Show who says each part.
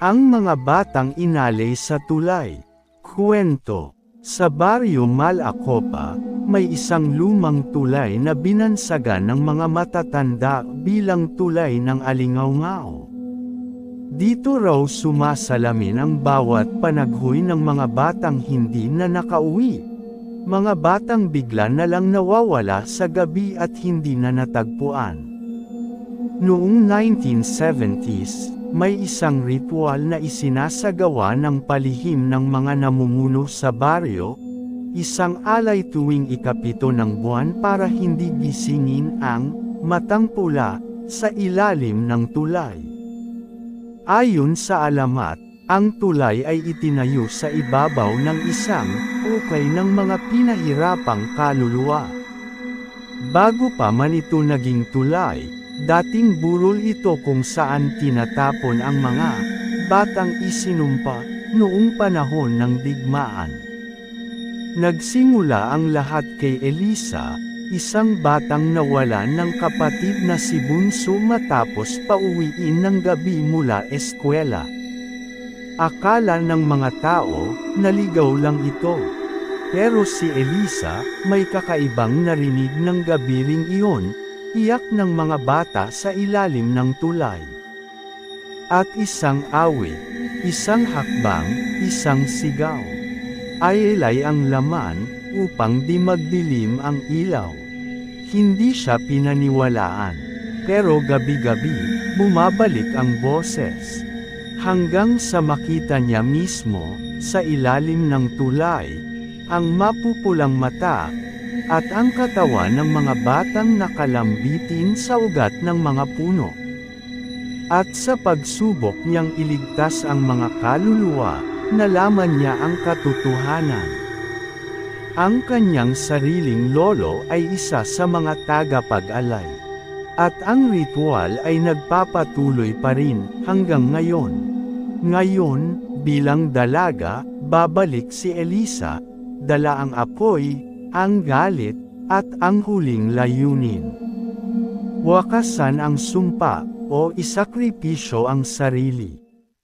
Speaker 1: Ang mga batang inalay sa tulay. Kwento. Sa baryo Malacopa, may isang lumang tulay na binansagan ng mga matatanda bilang tulay ng alingaw-ngaw. Dito raw sumasalamin ang bawat panaghoy ng mga batang hindi na nakauwi. Mga batang bigla na lang nawawala sa gabi at hindi na natagpuan. Noong 1970s, may isang ritual na isinasagawa ng palihim ng mga namumuno sa baryo, isang alay tuwing ikapito ng buwan para hindi gisingin ang matang pula sa ilalim ng tulay. Ayon sa alamat, ang tulay ay itinayo sa ibabaw ng isang ukay ng mga pinahirapang kaluluwa. Bago pa man ito naging tulay, dating burol ito kung saan tinatapon ang mga batang isinumpa noong panahon ng digmaan. Nagsimula ang lahat kay Elisa, isang batang nawalan ng kapatid na si Bunso matapos pauwiin ng gabi mula eskwela. Akala ng mga tao, naligaw lang ito. Pero si Elisa, may kakaibang narinig ng gabi ring iyon, iyak ng mga bata sa ilalim ng tulay. At isang awit, isang hakbang, isang sigaw. Ayelay ang laman, upang di magdilim ang ilaw. Hindi siya pinaniwalaan. Pero gabi-gabi, bumabalik ang boses. Hanggang sa makita niya mismo, sa ilalim ng tulay, ang mapupulang mata, at ang katawan ng mga batang nakalambitin sa ugat ng mga puno. At sa pagsubok niyang iligtas ang mga kaluluwa, nalaman niya ang katotohanan. Ang kanyang sariling lolo ay isa sa mga tagapag-alay. At ang ritual ay nagpapatuloy pa rin hanggang ngayon. Ngayon, bilang dalaga, babalik si Elisa, dala ang apoy, ang galit, at ang huling layunin. Wakasan ang sumpa, o isakripisyo ang sarili.